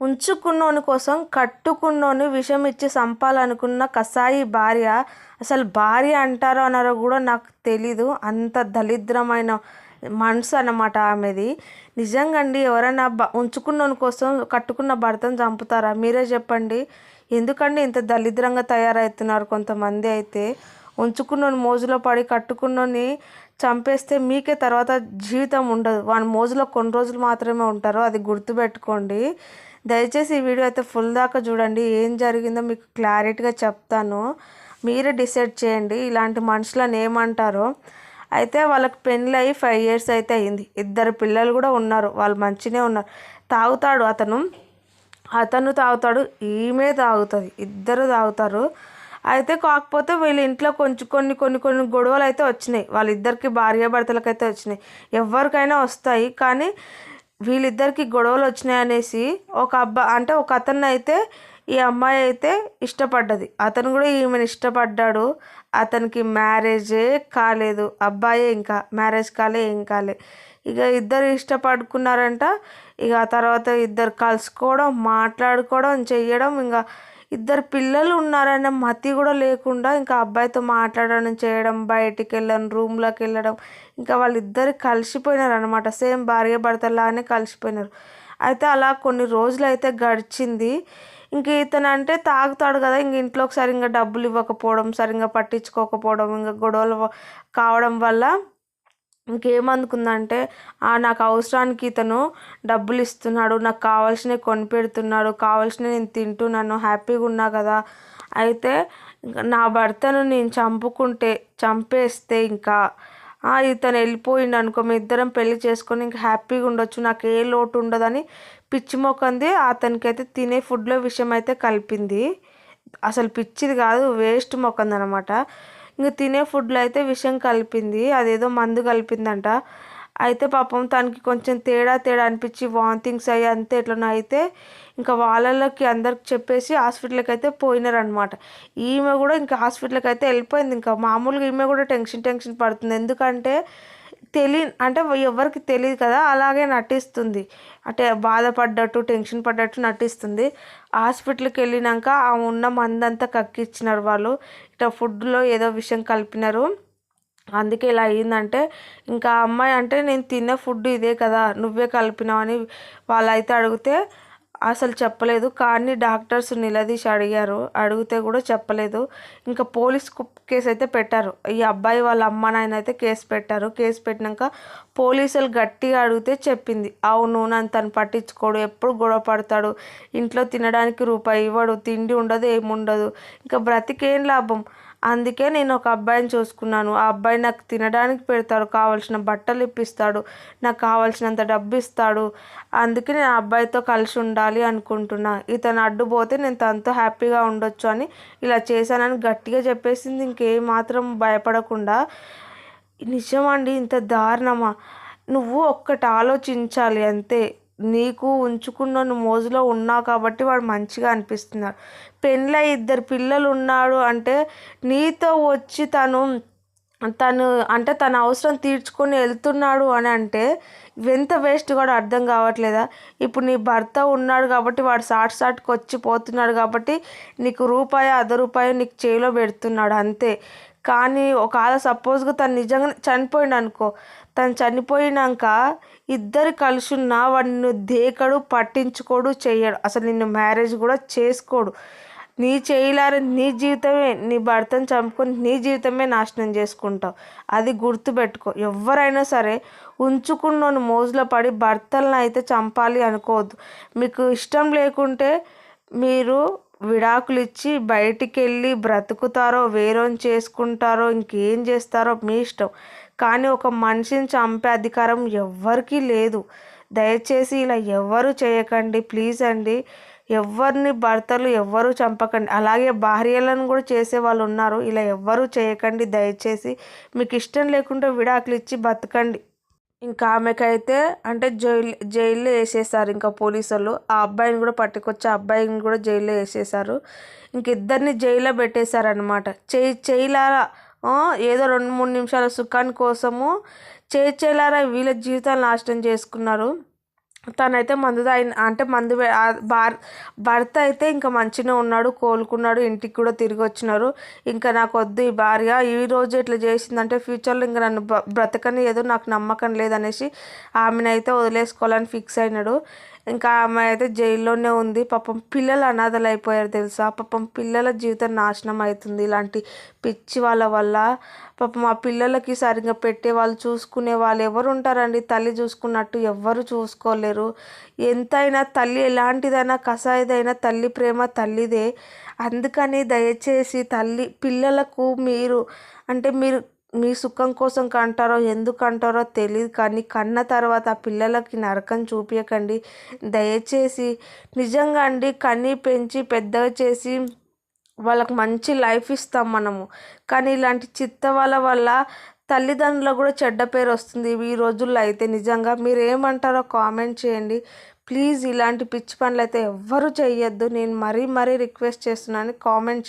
ఉంచుకున్నోని కోసం కట్టుకున్నోని విషం ఇచ్చి చంపాలనుకున్న కసాయి భార్య అసలు భార్య అంటారో అన్నారో కూడా నాకు తెలీదు. అంత దరిద్రమైన మనసు అన్నమాట ఆమెది. నిజంగా అండి ఎవరైనా బ ఉంచుకున్నోని కోసం కట్టుకున్న భర్తను చంపుతారా? మీరే చెప్పండి. ఎందుకండి ఇంత దరిద్రంగా తయారవుతున్నారు కొంతమంది అయితే? ఉంచుకున్నోని మోజులో పడి కట్టుకున్నోని చంపేస్తే మీకే తర్వాత జీవితం ఉండదు. వాని మోజులో కొన్ని రోజులు మాత్రమే ఉంటారు. అది గుర్తుపెట్టుకోండి. దయచేసి ఈ వీడియో అయితే ఫుల్ దాకా చూడండి. ఏం జరిగిందో మీకు క్లారిటీగా చెప్తాను. మీరే డిసైడ్ చేయండి. ఇలాంటి మనుషులను ఏమంటారో. అయితే వాళ్ళకి పెళ్ళి అయ్యి ఫైవ్ ఇయర్స్ అయితే అయింది. ఇద్దరు పిల్లలు కూడా ఉన్నారు. వాళ్ళు మంచినే ఉన్నారు. తాగుతాడు అతను. అతను తాగుతాడు. ఈమె తాగుతుంది. ఇద్దరు తాగుతారు. అయితే కాకపోతే వీళ్ళ ఇంట్లో కొంచెం కొన్ని కొన్ని కొన్ని గొడవలు అయితే వచ్చినాయి. వాళ్ళిద్దరికి భార్యాభర్తలకు అయితే వచ్చినాయి. ఎవరికైనా వస్తాయి. కానీ వీళ్ళిద్దరికి గొడవలు వచ్చినాయి అనేసి ఒక అబ్బా అంటే ఒక అతను అయితే ఈ అమ్మాయి అయితే ఇష్టపడ్డది. అతను కూడా ఈమెను ఇష్టపడ్డాడు. అతనికి మ్యారేజే కాలేదు. అబ్బాయే ఇంకా మ్యారేజ్ కాలే ఏం కాలే. ఇక ఇద్దరు ఇష్టపడుకున్నారంట. ఇక ఆ తర్వాత ఇద్దరు కలుసుకోవడం మాట్లాడుకోవడం చెయ్యడం ఇంకా ఇద్దరు పిల్లలు ఉన్నారనే మతి కూడా లేకుండా ఇంకా అబ్బాయితో మాట్లాడడం చేయడం బయటికి వెళ్ళడం రూమ్లోకి వెళ్ళడం ఇంకా వాళ్ళిద్దరు కలిసిపోయినారు అనమాట సేమ్ భార్య భర్తలానే కలిసిపోయినారు. అయితే అలా కొన్ని రోజులు అయితే గడిచింది. ఇంక ఇతను అంటే తాగుతాడు కదా ఇంక ఇంట్లోకి సరిగ్గా డబ్బులు ఇవ్వకపోవడం సరిగ్గా పట్టించుకోకపోవడం ఇంకా గొడవలు కావడం వల్ల ఇంకేమనుకుందంటే నాకు అవసరానికి ఇతను డబ్బులు ఇస్తున్నాడు నాకు కావాల్సినవి కొనిపెడుతున్నాడు కావాల్సినవి నేను తింటున్నాను హ్యాపీగా ఉన్నా కదా. అయితే నా భర్తను నేను చంపుకుంటే చంపేస్తే ఇంకా ఇతను వెళ్ళిపోయిండు అనుకో మీ ఇద్దరం పెళ్ళి చేసుకొని ఇంకా హ్యాపీగా ఉండొచ్చు నాకు ఏ లోటు ఉండదని పిచ్చి మొక్కంది అతనికైతే తినే ఫుడ్లో విషయం అయితే కలిపింది. అసలు పిచ్చిది కాదు వేస్ట్ మొక్కంది అనమాట ఇంకా తినే ఫుడ్లో అయితే విషం కలిపింది. అదేదో మందు కలిపిందంట. అయితే పాపం తనకి కొంచెం తేడా తేడా అనిపించి వాంతింగ్స్ అయ్యి అంతే ఎట్లనో అయితే ఇంకా వాళ్ళకి అందరికి చెప్పేసి హాస్పిటల్కి అయితే పోయినారనమాట. ఈమె కూడా ఇంకా హాస్పిటల్కి అయితే వెళ్ళిపోయింది. ఇంకా మామూలుగా ఈమె కూడా టెన్షన్ టెన్షన్ పడుతుంది. ఎందుకంటే తెలియ అంటే ఎవరికి తెలియదు కదా అలాగే నటిస్తుంది. అంటే బాధపడ్డట్టు టెన్షన్ పడ్డట్టు నటిస్తుంది. హాస్పిటల్కి వెళ్ళినాక ఆ ఉన్న మందంతా కక్కిచ్చినారు వాళ్ళు. ఇట్లా ఫుడ్లో ఏదో విషయం కలిపినారు. అందుకే ఇలా అయ్యిందంటే ఇంకా అమ్మాయి అంటే నేను తిన్న ఫుడ్ ఇదే కదా నువ్వే కలిపినావు అని వాళ్ళైతే అడిగితే అసలు చెప్పలేదు. కానీ డాక్టర్స్ నిలదీసి అడిగారు. అడిగితే కూడా చెప్పలేదు. ఇంకా పోలీస్ కేసు అయితే పెట్టారు. ఈ అబ్బాయి వాళ్ళ అమ్మ నాయన అయితే కేసు పెట్టారు. కేసు పెట్టినాక పోలీసులు గట్టిగా అడిగితే చెప్పింది. అవును నన్ను తను పట్టించుకోడు. ఎప్పుడు గొడవ పడతాడు. ఇంట్లో తినడానికి రూపాయి ఇవ్వడు. తిండి ఉండదు ఏముండదు. ఇంకా బ్రతికేం లాభం? అందుకే నేను ఒక అబ్బాయిని చూసుకున్నాను. ఆ అబ్బాయి నాకు తినడానికి పెడతాడు కావాల్సిన బట్టలు ఇప్పిస్తాడు నాకు కావలసినంత డబ్బు ఇస్తాడు. అందుకే నేను ఆ అబ్బాయితో కలిసి ఉండాలి అనుకుంటున్నా. ఇతను అడ్డుపోతే నేను తనతో హ్యాపీగా ఉండొచ్చు అని ఇలా చేశానని గట్టిగా చెప్పేసింది. ఇంకేమాత్రం భయపడకుండా నిజమండి ఇంత దారుణమా? నువ్వు ఒక్కటి ఆలోచించాలి అంతే. నీకు ఉంచుకున్న మోజులో ఉన్నావు కాబట్టి వాడు మంచిగా అనిపిస్తున్నాడు. పెళ్ళై ఇద్దరు పిల్లలు ఉన్నాడు అంటే నీతో వచ్చి తను తను అంటే తన అవసరం తీర్చుకొని వెళ్తున్నాడు అని అంటే ఎంత వేస్ట్ కూడా అర్థం కావట్లేదా? ఇప్పుడు నీ భర్త ఉన్నాడు కాబట్టి వాడు సాట్ సాట్కి వచ్చి పోతున్నాడు కాబట్టి నీకు రూపాయి అర్ధ రూపాయి నీకు చేలో పెడుతున్నాడు అంతే. కానీ ఒకవేళ సపోజ్గా తను నిజంగా చనిపోయిండు అనుకో తను చనిపోయినాక ఇద్దరు కలిసి ఉన్నా వాడు నిన్ను దేకడు పట్టించుకోడు చెయ్యడు. అసలు నిన్ను మ్యారేజ్ కూడా చేసుకోడు. నీ చేయలేరు నీ జీవితమే నీ భర్తను చంపుకొని నీ జీవితమే నాశనం చేసుకుంటావు. అది గుర్తుపెట్టుకో. ఎవరైనా సరే ఉంచుకున్న మోజులో పడి భర్తలను అయితే చంపాలి అనుకోవద్దు. మీకు ఇష్టం లేకుంటే మీరు విడాకులు ఇచ్చి బయటికి వెళ్ళి బ్రతుకుతారో వేరేని చేసుకుంటారో ఇంకేం చేస్తారో మీ ఇష్టం. కానీ ఒక మనిషిని చంపే అధికారం ఎవ్వరికీ లేదు. దయచేసి ఇలా ఎవ్వరు చేయకండి. ప్లీజ్ అండి. ఎవరిని భర్తలు ఎవ్వరూ చంపకండి. అలాగే భార్యలను కూడా చేసే వాళ్ళు ఉన్నారు. ఇలా ఎవ్వరూ చేయకండి. దయచేసి మీకు ఇష్టం లేకుంటే విడాకులు ఇచ్చి బతకండి. ఇంకా ఆమెకైతే అంటే జైలు జైల్లో వేసేసారు ఇంకా పోలీసులు ఆ అబ్బాయిని కూడా పట్టుకొచ్చి ఆ అబ్బాయిని కూడా జైల్లో వేసేసారు. ఇంక ఇద్దరిని జైల్లో పెట్టేశారనమాట చేయి చేయలారా? ఏదో రెండు మూడు నిమిషాల సుఖాని కోసము చేయి చేయలారా వీళ్ళ జీవితాలు నాశనం చేసుకున్నారు. తనైతే మందు తాగిన అంటే మందు భార్ భర్త అయితే ఇంకా మంచిగా ఉన్నాడు కోలుకున్నాడు ఇంటికి కూడా తిరిగి వచ్చినారు. ఇంకా నాకు వద్దు ఈ భార్య. ఈ రోజు ఇట్లా చేసిందంటే ఫ్యూచర్లో ఇంకా నన్ను బ బ్రతకని ఏదో నాకు నమ్మకం లేదనేసి ఆమెనైతే వదిలేసుకోవాలని ఫిక్స్ అయినాడు. ఇంకా ఆమె అయితే జైల్లోనే ఉంది. పాపం పిల్లలు అనాథలు అయిపోయారు తెలుసా? పాపం పిల్లల జీవితం నాశనం అవుతుంది. ఇలాంటి పిచ్చి వాళ్ళ వల్ల పాపం ఆ పిల్లలకి సరిగ్గా పెట్టే వాళ్ళు చూసుకునే వాళ్ళు ఎవరు ఉంటారండి? తల్లి చూసుకున్నట్టు ఎవ్వరు చూసుకోలేరు. ఎంతైనా తల్లి ఎలాంటిదైనా కసాయిదైనా తల్లి ప్రేమ తల్లిదే. అందుకని దయచేసి తల్లి పిల్లలకు మీరు అంటే మీరు మీ సుఖం కోసం కంటారో ఎందుకు అంటారో తెలియదు కానీ కన్న తర్వాత ఆ పిల్లలకి నరకం చూపించకండి దయచేసి నిజంగా అండి కని పెంచి పెద్దగా చేసి వాళ్ళకి మంచి లైఫ్ ఇస్తాం మనము. కానీ ఇలాంటి చిత్త వాళ్ళ వల్ల తల్లిదండ్రులకు కూడా చెడ్డ పేరు వస్తుంది ఈ రోజుల్లో అయితే. నిజంగా మీరు ఏమంటారో కామెంట్ చేయండి. ప్లీజ్ ఇలాంటి పిచ్చి పనులు అయితే ఎవ్వరూ చేయొద్దు నేను మరీ మరీ రిక్వెస్ట్ చేస్తున్నాను కామెంట్